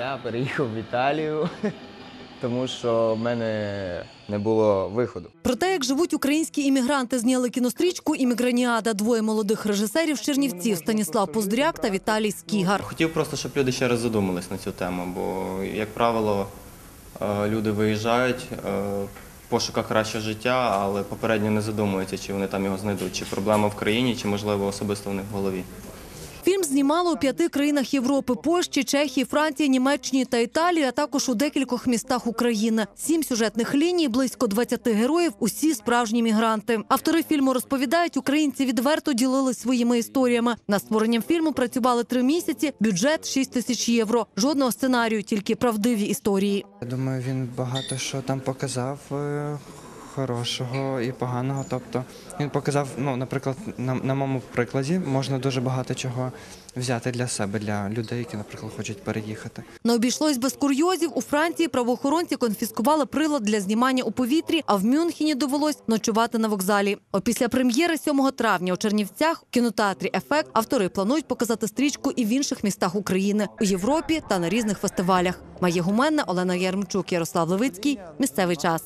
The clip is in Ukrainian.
Я переїхав в Італію, тому що в мене не було виходу. Про те, як живуть українські іммігранти, зняли кінострічку «Імміграніада» двоє молодих режисерів з Чернівців Станіслав Поздряк та Віталій Скігар. Хотів просто, щоб люди ще раз задумались на цю тему, бо, як правило, е, люди виїжджають е, в пошуках кращого життя, але попередньо не задумуються, чи вони там його знайдуть, чи проблема в країні, чи можливо особисто в них в голові. Фільм знімали у п'яти країнах Європи: Польщі, Чехії, Франції, Німеччині та Італії, а також у декількох містах України. Сім сюжетних ліній, близько 20 героїв. Усі справжні мігранти. Автори фільму розповідають, українці відверто ділились своїми історіями. Над створенням фільму працювали три місяці. Бюджет 6 тисяч євро. Жодного сценарію, тільки правдиві історії. Я думаю, він багато що там показав е, хорошого і поганого. Тобто він показав, ну, наприклад, на, на моєму прикладі можна дуже багато чого взяти для себе, для людей, які, наприклад, хочуть переїхати. Не обійшлось без курйозів. У Франції правоохоронці конфіскували прилад для знімання у повітрі, а в Мюнхені довелось ночувати на вокзалі. Опісля прем'єри 7 травня у Чернівцях у кінотеатрі Ефект автори планують показати стрічку і в інших містах України у Європі та на різних фестивалях. Має гуменна Олена Ярмчук, Ярослав Левицький. Місцевий час.